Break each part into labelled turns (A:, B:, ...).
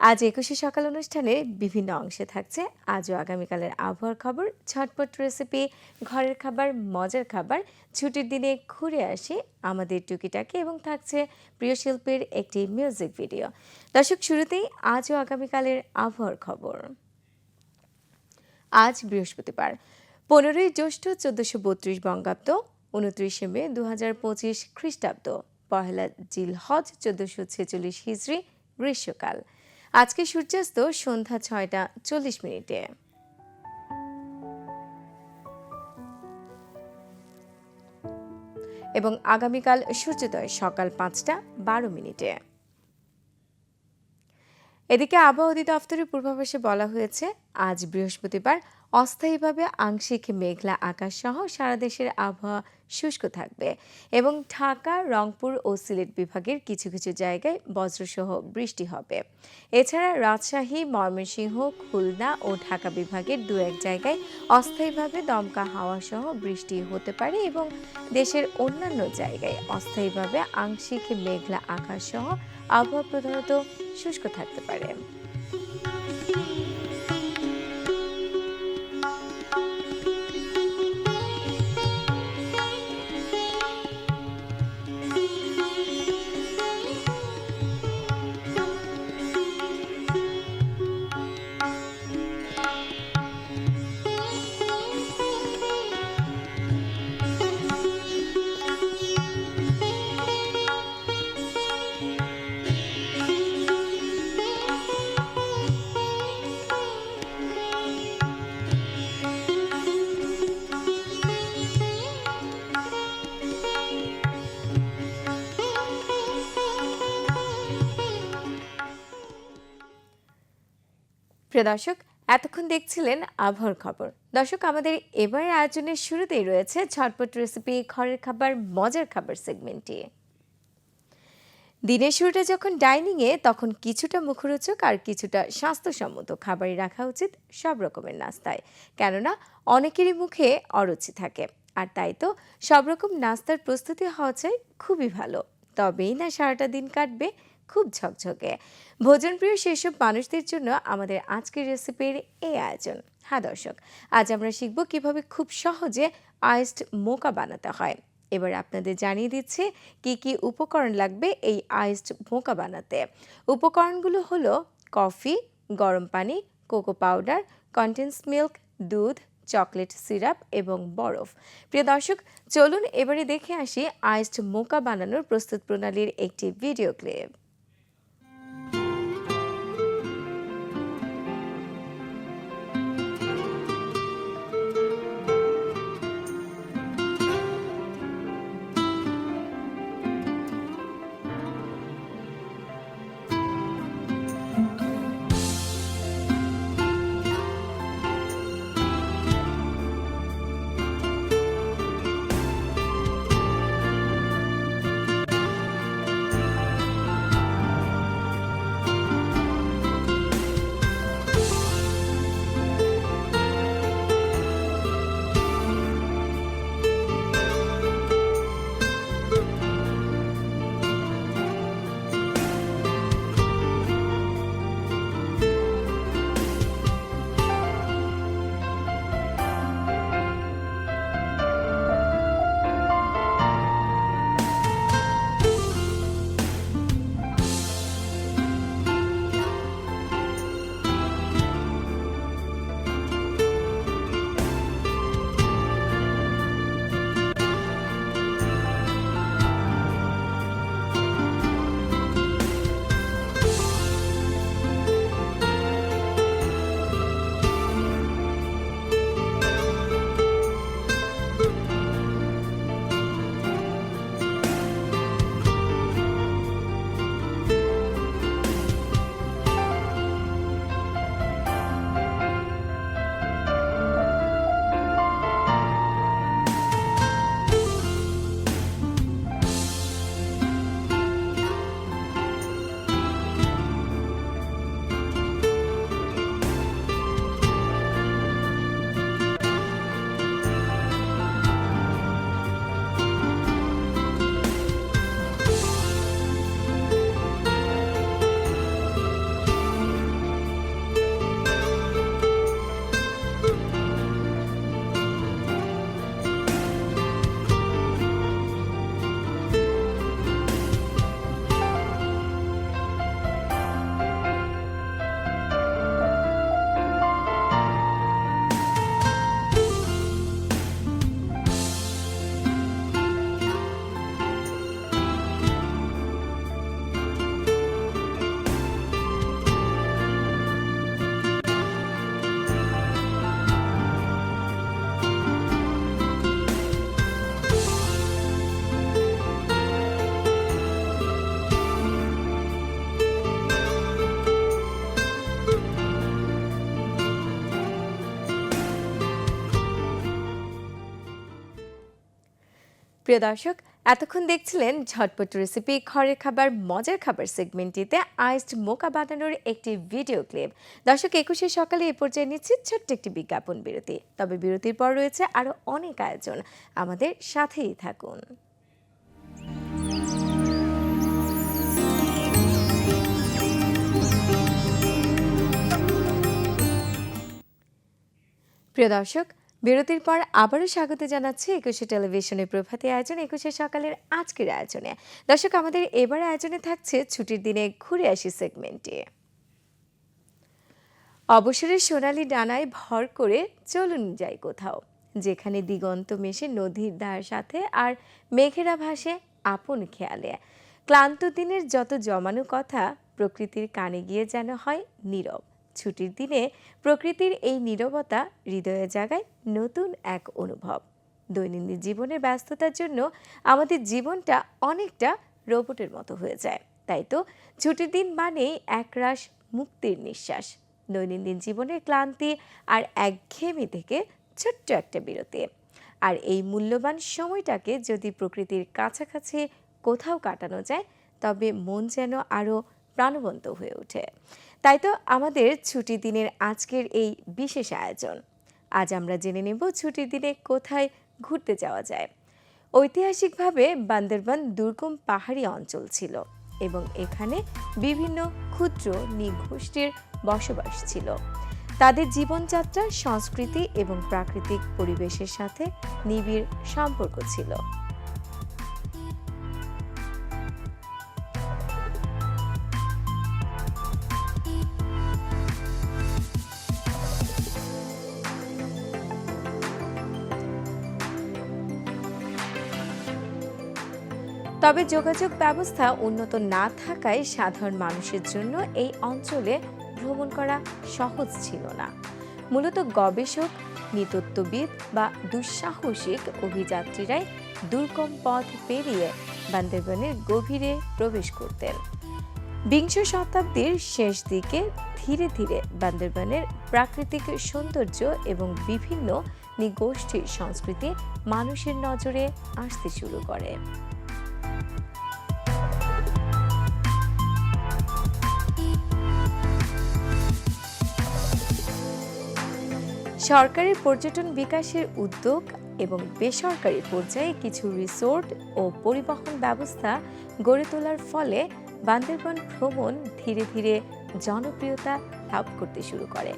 A: আজ একুশে সকাল অনুষ্ঠানে বিভিন্ন অংশে থাকছে আজও আগামীকালের আবহাওয়ার খবর ঝটপট রেসিপি, ঘরের খাবার, মজার খাবার, ছুটির দিনে ঘুরে আসি আমাদের টুকিটাকি এবং থাকছে প্রিয় শিল্পীর একটি মিউজিক ভিডিও। দর্শক, শুরুতেই আজও আগামীকালের আবহাওয়ার খবর। আজ বৃহস্পতিবার, পনেরোই জ্যৈষ্ঠ চোদ্দশো বত্রিশ বঙ্গাব্দ, উনত্রিশে মে দু হাজার পঁচিশ খ্রিস্টাব্দ, পহেলা জিল হজ চোদ্দশো ছেচল্লিশ হিজড়ি গ্রীষ্মকাল। আজকে সূর্যাস্ত সন্ধ্যা ছয়টা চল্লিশ মিনিটে। এবং আগামীকাল সূর্যোদয় সকাল পাঁচটা বারো মিনিটে। এদিকে আবহাওয়া অধিদপ্তরের পূর্বাভাসে বলা হয়েছে, আজ বৃহস্পতিবার অস্থায়ীভাবে আংশিক মেঘলা আকাশ সহ সারা দেশের আবহাওয়া শুষ্ক থাকবে এবং ঢাকা, রংপুর ও সিলেট বিভাগের কিছু কিছু জায়গায় বজ্রসহ বৃষ্টি হবে। এছাড়া রাজশাহী, ময়মনসিংহ, খুলনা ও ঢাকা বিভাগের দু এক জায়গায় অস্থায়ীভাবে দমকা হাওয়া সহ বৃষ্টি হতে পারে এবং দেশের অন্যান্য জায়গায় অস্থায়ীভাবে আংশিক মেঘলা আকাশ সহ আবহাওয়া প্রধানত শুষ্ক থাকতে পারে। প্রিয় দর্শক, এতক্ষণ দেখছিলেন আবহাওয়ার খবর। দর্শক, আমাদের এবারের আয়োজনের শুরুতেই রয়েছে ঝটপট রেসিপি ঘরের খাবার, মজার খাবার সেগমেন্টটি দিনের শুরুটা যখন ডাইনিংয়ে তখন কিছুটা মুখরোচক আর কিছুটা স্বাস্থ্যসম্মত খাবারই রাখা উচিত সব রকমের নাস্তায়। কেননা, অনেকেরই মুখে অরুচি থাকে। আর তাই তো, সব রকম নাস্তার প্রস্তুতি হওয়া চাই খুবই ভালো। তবেই না সারাটা দিন কাটবে খুব ঝকঝকে। ভোজনপ্রিয় সেসব মানুষদের জন্য আমাদের আজকের রেসিপির এই আয়োজন। হ্যাঁ দর্শক, আজ আমরা শিখব কীভাবে খুব সহজে আইসড মোকা বানাতে হয়। এবার আপনাদের জানিয়ে দিচ্ছে কি কি উপকরণ লাগবে এই আইসড মোকা বানাতে। উপকরণগুলো হলো কফি, গরম পানি, কোকো পাউডার, কন্টেন্স মিল্ক, দুধ, চকলেট সিরাপ এবং বরফ। প্রিয় দর্শক, চলুন এবারে দেখে আসি আইসড মোকা বানানোর প্রস্তুত প্রণালীর একটি ভিডিও ক্লিপ। প্রিয় দর্শক, এতক্ষণ দেখছিলেন ঝটপট রেসিপি ঘরের খাবার, মজার খাবার সেগমেন্টটিতে আইসড মোকা বানানোর একটি ভিডিও ক্লিপ দর্শক, একুশে সকালে এ পর্যায়ে নিচ্ছি ছোট্ট একটি বিজ্ঞাপন বিরতি। তবে বিরতির পর রয়েছে আরও অনেক আয়োজন। আমাদের সাথেই থাকুন। প্রিয় দর্শক বিরতির পর আবারও স্বাগত জানাচ্ছি একুশে টেলিভিশনের প্রভাতী আয়োজন, একুশে সকালের আজকের আয়োজনে। দর্শক, আমাদের এবার আয়োজনে থাকছে ছুটির দিনে ঘুরে আসি সেগমেন্টে। অবসরের সোনালি ডানায় ভর করে চলুন যাই কোথাও, যেখানে দিগন্ত মেশে নদীর ধার সাথে আর মেঘেরা ভাসে আপন খেয়ালে। ক্লান্ত দিনের যত জমানো কথা, প্রকৃতির কানে গিয়ে যেন হয় নীরব। ছুটির দিনে প্রকৃতির এই নীরবতা হৃদয়ে জাগায় নতুন এক অনুভব। দৈনন্দিন জীবনের ব্যস্ততার জন্য আমাদের জীবনটা অনেকটা রোবটের মতো হয়ে যায়। তাই তো ছুটির দিন মানেই একরাশ মুক্তির নিঃশ্বাস। দৈনন্দিন জীবনের ক্লান্তি আর একঘেয়েমি থেকে ছোট্ট একটা বিরতি। আর এই মূল্যবান সময়টাকে যদি প্রকৃতির কাছাকাছি কোথাও কাটানো যায়, তবে মন যেন আরও প্রাণবন্ত হয়ে ওঠে। তাই তো আমাদের ছুটির দিনের আজকের এই বিশেষ আয়োজন। আজ আমরা জেনে নেব ছুটির দিনে কোথায় ঘুরতে যাওয়া যায়। ঐতিহাসিকভাবে বান্দরবান দুর্গম পাহাড়ি অঞ্চল ছিল এবং এখানে বিভিন্ন ক্ষুদ্র নৃগোষ্ঠীর বসবাস ছিল। তাদের জীবনযাত্রা, সংস্কৃতি এবং প্রাকৃতিক পরিবেশের সাথে নিবিড় সম্পর্ক ছিল। তবে যোগাযোগ ব্যবস্থা উন্নত না থাকায় সাধারণ মানুষের জন্য এই অঞ্চলে ভ্রমণ করা সহজ ছিল না। মূলত গবেষক নৃতত্ত্ববিদ বা দুঃসাহসিক অভিযাত্রীরাই দুর্গম পথ পেরিয়ে বান্দরবনের গভীরে প্রবেশ করতেন। বিংশ শতাব্দীর শেষ দিকে ধীরে ধীরে বান্দরবানের প্রাকৃতিক সৌন্দর্য এবং বিভিন্ন নিগোষ্ঠীর সংস্কৃতি মানুষের নজরে আসতে শুরু করে। সরকারের পর্যটন বিকাশের উদ্যোগ এবং বেসরকারি পর্যায়ে কিছু রিসোর্ট ও পরিবহন ব্যবস্থা গড়ে তোলার ফলে বান্দরবান ভ্রমণ ধীরে ধীরে জনপ্রিয়তা লাভ করতে শুরু করে।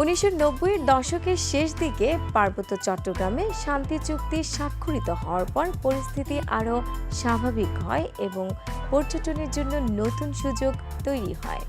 A: উনিশশো নব্বইয়ের দশকের শেষ দিকে পার্বত্য চট্টগ্রামে শান্তি চুক্তি স্বাক্ষরিত হওয়ার পর পরিস্থিতি আরও স্বাভাবিক হয় এবং পর্যটনের জন্য নতুন সুযোগ তৈরি হয়।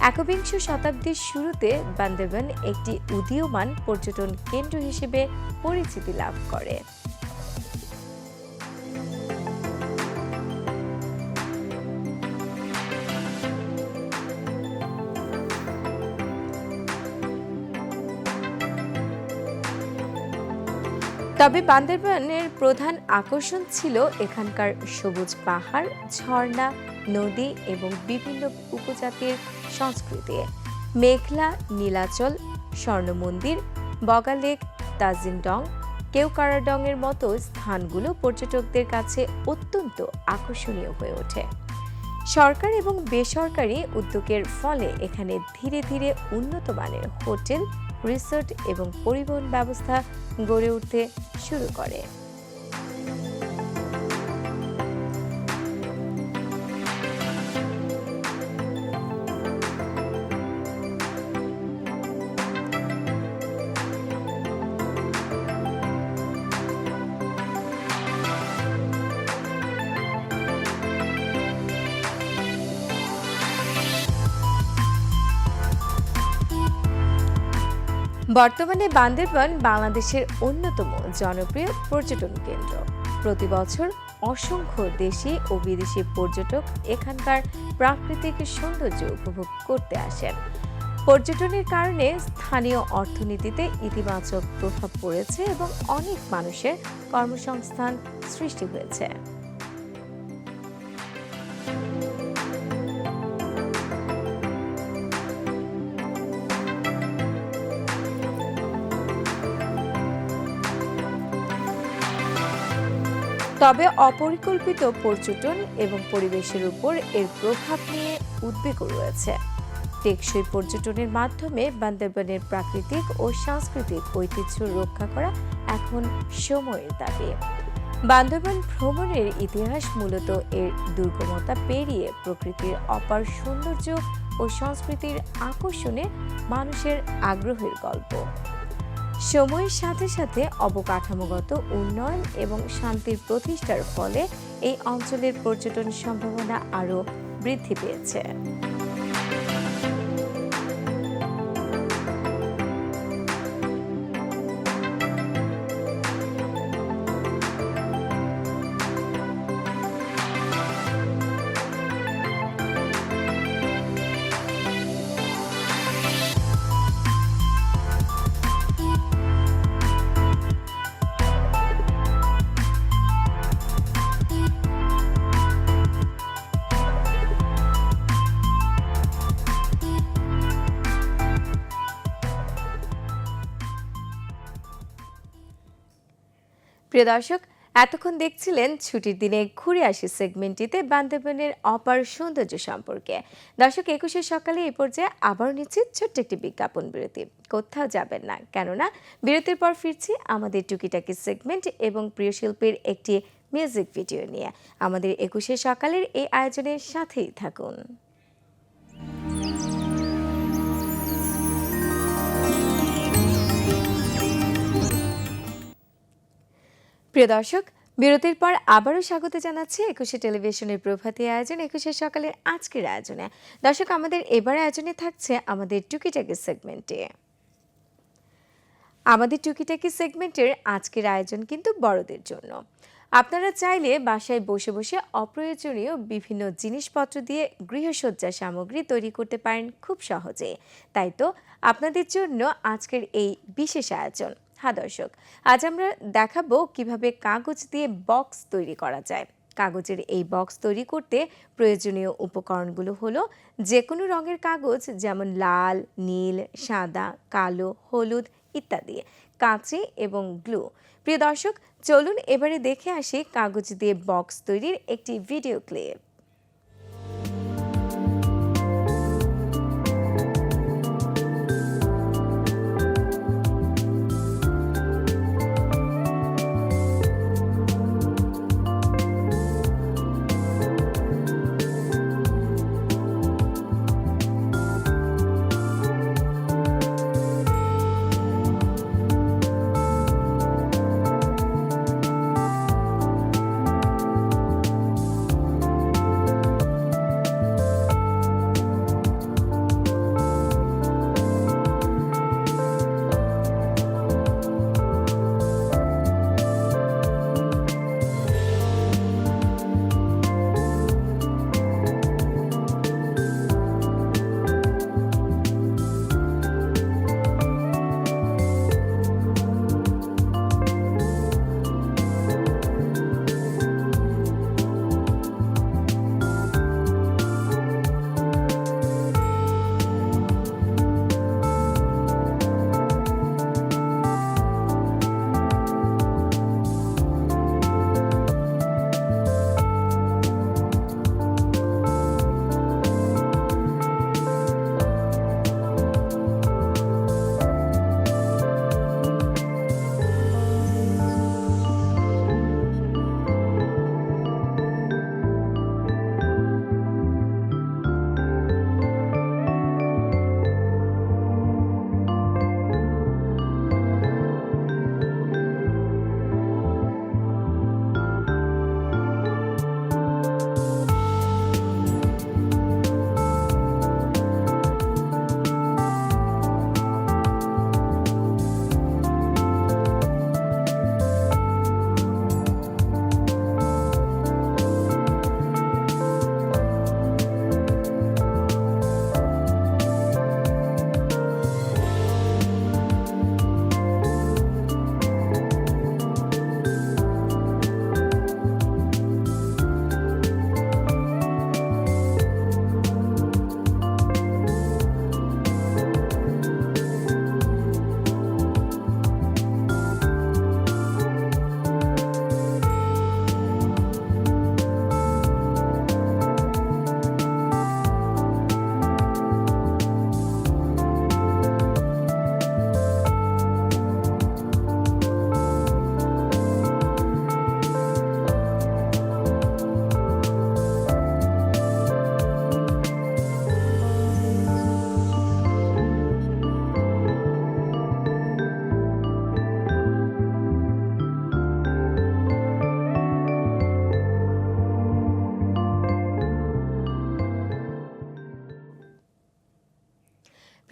A: একবিংশ শতাব্দীর শুরুতে বান্দেবন একটি উদীয়মান পর্যটন কেন্দ্র হিসেবে পরিচিতি লাভ করে। তবে বান্দরবানের প্রধান আকর্ষণ ছিল এখানকার সবুজ পাহাড়, ঝর্ণা, নদী এবং বিভিন্ন উপজাতির সংস্কৃতি। মেঘলা, নীলাচল স্বর্ণ মন্দির বগালেক তাজিনডং কেউকারাডংয়ের মতো স্থানগুলো পর্যটকদের কাছে অত্যন্ত আকর্ষণীয় হয়ে ওঠে। সরকার এবং বেসরকারি উদ্যোগের ফলে এখানে ধীরে ধীরে উন্নত মানের হোটেল রিসোর্ট এবং পরিবহন ব্যবস্থা গড়ে উঠতে শুরু করে। বর্তমানে বান্দরবান বাংলাদেশের অন্যতম জনপ্রিয় পর্যটন কেন্দ্র। প্রতি বছর অসংখ্য দেশি ও বিদেশি পর্যটক এখানকার প্রাকৃতিক সৌন্দর্য উপভোগ করতে আসেন। পর্যটনের কারণে স্থানীয় অর্থনীতিতে ইতিবাচক প্রভাব পড়েছে এবং অনেক মানুষের কর্মসংস্থান সৃষ্টি হয়েছে। তবে অপরিকল্পিত পর্যটন এবং পরিবেশের উপর এর প্রভাব নিয়ে উদ্বেগও রয়েছে। টেকসই পর্যটনের মাধ্যমে বান্দরবানের প্রাকৃতিক ও সাংস্কৃতিক ঐতিহ্য রক্ষা করা এখন সময়ের দাবি। বান্দরবান ভ্রমণের ইতিহাস মূলত এর দুর্গমতা পেরিয়ে প্রকৃতির অপার সৌন্দর্য ও সংস্কৃতির আকর্ষণে মানুষের আগ্রহের গল্প। সময়ের সাথে সাথে অবকাঠামোগত উন্নয়ন এবং শান্তির প্রতিষ্ঠার ফলে এই অঞ্চলের পর্যটন সম্ভাবনা আরও বৃদ্ধি পেয়েছে। প্রিয় দর্শক, এতক্ষণ দেখছিলেন ছুটির দিনে ঘুরে আসি সেগমেন্টটিতে বান্দরবানের অপার সৌন্দর্য সম্পর্কে। দর্শক একুশের সকালে এই পর্যায়ে আবার নিচ্ছি ছোট্ট একটি বিজ্ঞাপন বিরতি। কোথাও যাবেন না, কেননা বিরতির পর ফিরছি আমাদের টুকিটাকি সেগমেন্ট এবং প্রিয় শিল্পীর একটি মিউজিক ভিডিও নিয়ে। আমাদের একুশের সকালের এই আয়োজনের সাথেই থাকুন। প্রিয় দর্শক, বিরতির পর আবারও স্বাগত জানাচ্ছি একুশে টেলিভিশনের প্রভাতী আয়োজন, একুশে সকালের আজকের আয়োজনে। দর্শক, আমাদের এবার আয়োজনে থাকছে আমাদের টুকিটাকি সেগমেন্টে। আমাদের টুকিটাকি সেগমেন্টের আজকের আয়োজন কিন্তু বড়দের জন্য। আপনারা চাইলে বাসায় বসে বসে অপ্রয়োজনীয় বিভিন্ন জিনিসপত্র দিয়ে গৃহসজ্জা সামগ্রী তৈরি করতে পারেন খুব সহজে। তাই তো, আপনাদের জন্য আজকের এই বিশেষ আয়োজন। হ্যাঁ দর্শক। আজ আমরা দেখাবো কীভাবে কাগজ দিয়ে বক্স তৈরি করা যায়। কাগজের এই বক্স তৈরি করতে প্রয়োজনীয় উপকরণগুলো হলো যে কোনো রঙের কাগজ, যেমন লাল, নীল, সাদা, কালো, হলুদ ইত্যাদি, কাঁচি এবং গ্লু। প্রিয় দর্শক, চলুন এবারে দেখে আসি কাগজ দিয়ে বক্স তৈরির একটি ভিডিও ক্লিপ।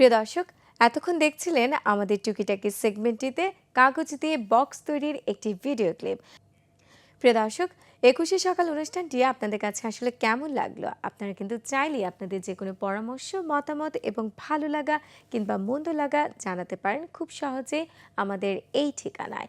A: প্রিয় দর্শক, এতক্ষণ দেখছিলেন আমাদের টুকিটাকি সেগমেন্টটিতে কাগজ দিয়ে বক্স তৈরির একটি ভিডিও ক্লিপ। প্রিয় দর্শক, একুশে সকাল অনুষ্ঠানটি আপনাদের কাছে আসলে কেমন লাগল? আপনারা কিন্তু চাইলেই আপনাদের যে কোনো পরামর্শ, মতামত এবং ভালো লাগা কিংবা মন্দ লাগা জানাতে পারেন খুব সহজে আমাদের এই ঠিকানায়।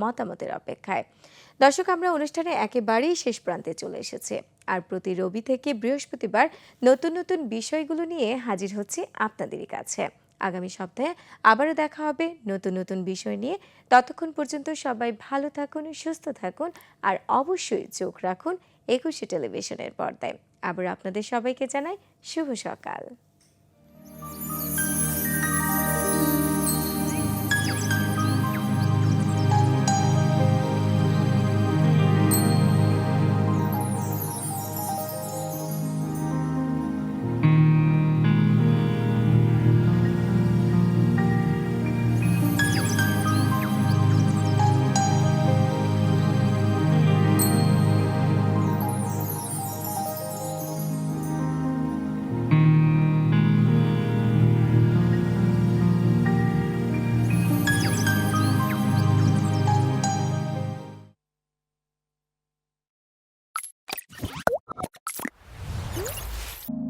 A: মতামতের অপেক্ষায়। দর্শক, আমরা অনুষ্ঠানে একেবারেই শেষ প্রান্তে চলে এসেছে। আর প্রতি রবি থেকে বৃহস্পতিবার নতুন নতুন বিষয়গুলো নিয়ে হাজির হচ্ছে আপনাদেরই কাছে। আগামী সপ্তাহে আবারও দেখা হবে নতুন নতুন বিষয় নিয়ে। ততক্ষণ পর্যন্ত সবাই ভালো থাকুন, সুস্থ থাকুন আর অবশ্যই চোখ রাখুন একুশে টেলিভিশনের পর্দায়। আবার আপনাদের সবাইকে জানাই শুভ সকাল।